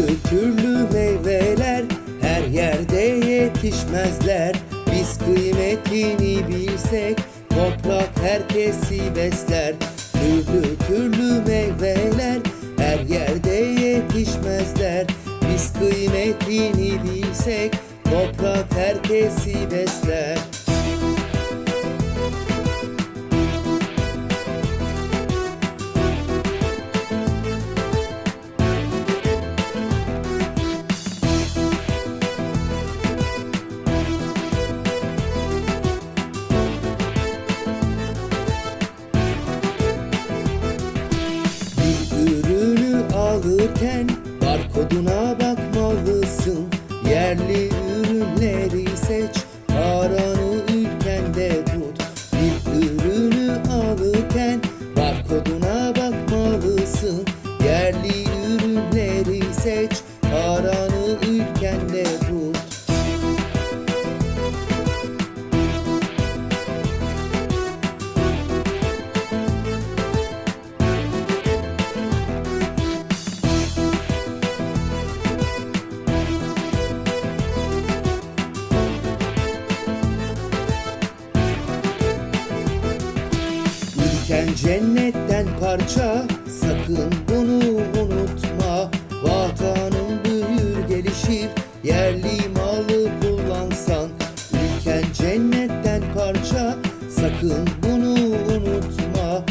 Türlü türlü meyveler her yerde yetişmezler. Biz kıymetini bilsek toprak herkesi besler. Türlü türlü meyveler her yerde yetişmezler. Biz kıymetini bilsek toprak herkesi besler. Alırken barkoduna bakmalısın. Yerli ürünleri seç paranı ülkende tut. Bir ürünü alırken barkoduna bakmalısın. Yerli Ülken cennetten parça sakın bunu unutma. Vatanın büyür gelişir yerli malı kullansan. Ülken cennetten parça sakın bunu unutma